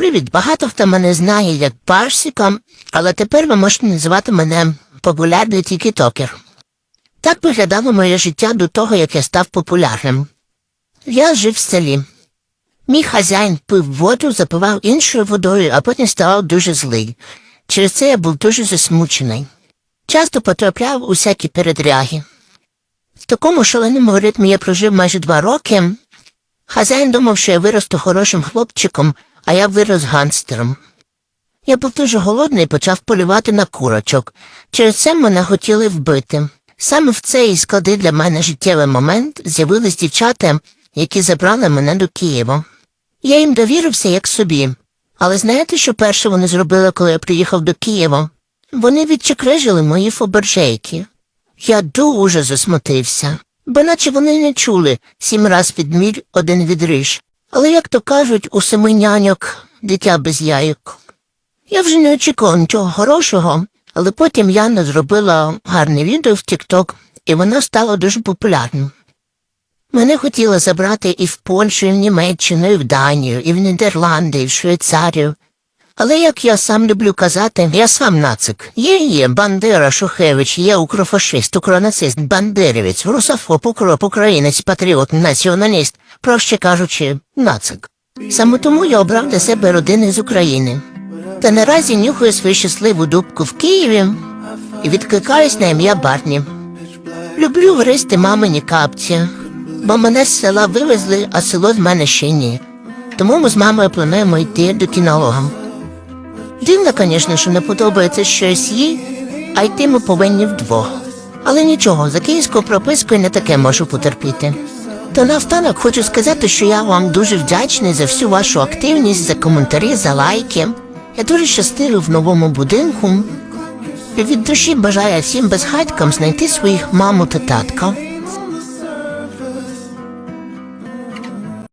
Привіт, багато хто мене знає як Парсіка, але тепер ви можете називати мене популярний тікітокер. Так виглядало моє життя до того, як я став популярним. Я жив в селі. Мій хазяїн пив воду, запивав іншою водою, а потім ставав дуже злий. Через це я був дуже засмучений. Часто потрапляв у всякі передряги. В такому шаленому ритмі я прожив майже два роки. Хазяїн думав, що я виросту хорошим хлопчиком, а я вирос гангстером. Я був дуже голодний і почав полювати на курочок. Через це мене хотіли вбити. Саме в цей складний для мене життєвий момент з'явились дівчата, які забрали мене до Києва. Я їм довірився як собі. Але знаєте, що перше вони зробили, коли я приїхав до Києва? Вони відчекрижили мої фобержейки. Я дуже засмутився, бо наче вони не чули сім раз відміль один відриж. Але, як то кажуть, у семи няньок дитя без яйок. Я вже не очікував нічого хорошого, але потім Яна зробила гарне відео в TikTok, і воно стало дуже популярним. Мене хотіли забрати і в Польщу, і в Німеччину, і в Данію, і в Нідерланди, і в Швейцарію. Але як я сам люблю казати, я сам нацик. Є є Бандера, Шухевич, є укрофашист, укронацист, бандерівець, русофоб, укроп, українець, патріот, націоналіст, проще кажучи, нацик. Саме тому я обрав для себе родини з України. Та наразі нюхаю свою щасливу дубку в Києві і відкликаюсь на ім'я Барні. Люблю гристи мамині капці, бо мене з села вивезли, а село з мене ще ні. Тому ми з мамою плануємо йти до кінолога. Дивно, звісно, що не подобається щось їй, а йти ми повинні вдвох. Але нічого, за київською пропискою не таке можу потерпіти. Та наостанок хочу сказати, що я вам дуже вдячний за всю вашу активність, за коментарі, за лайки. Я дуже щасливий в новому будинку. І від душі бажаю всім безхатькам знайти своїх маму та татка.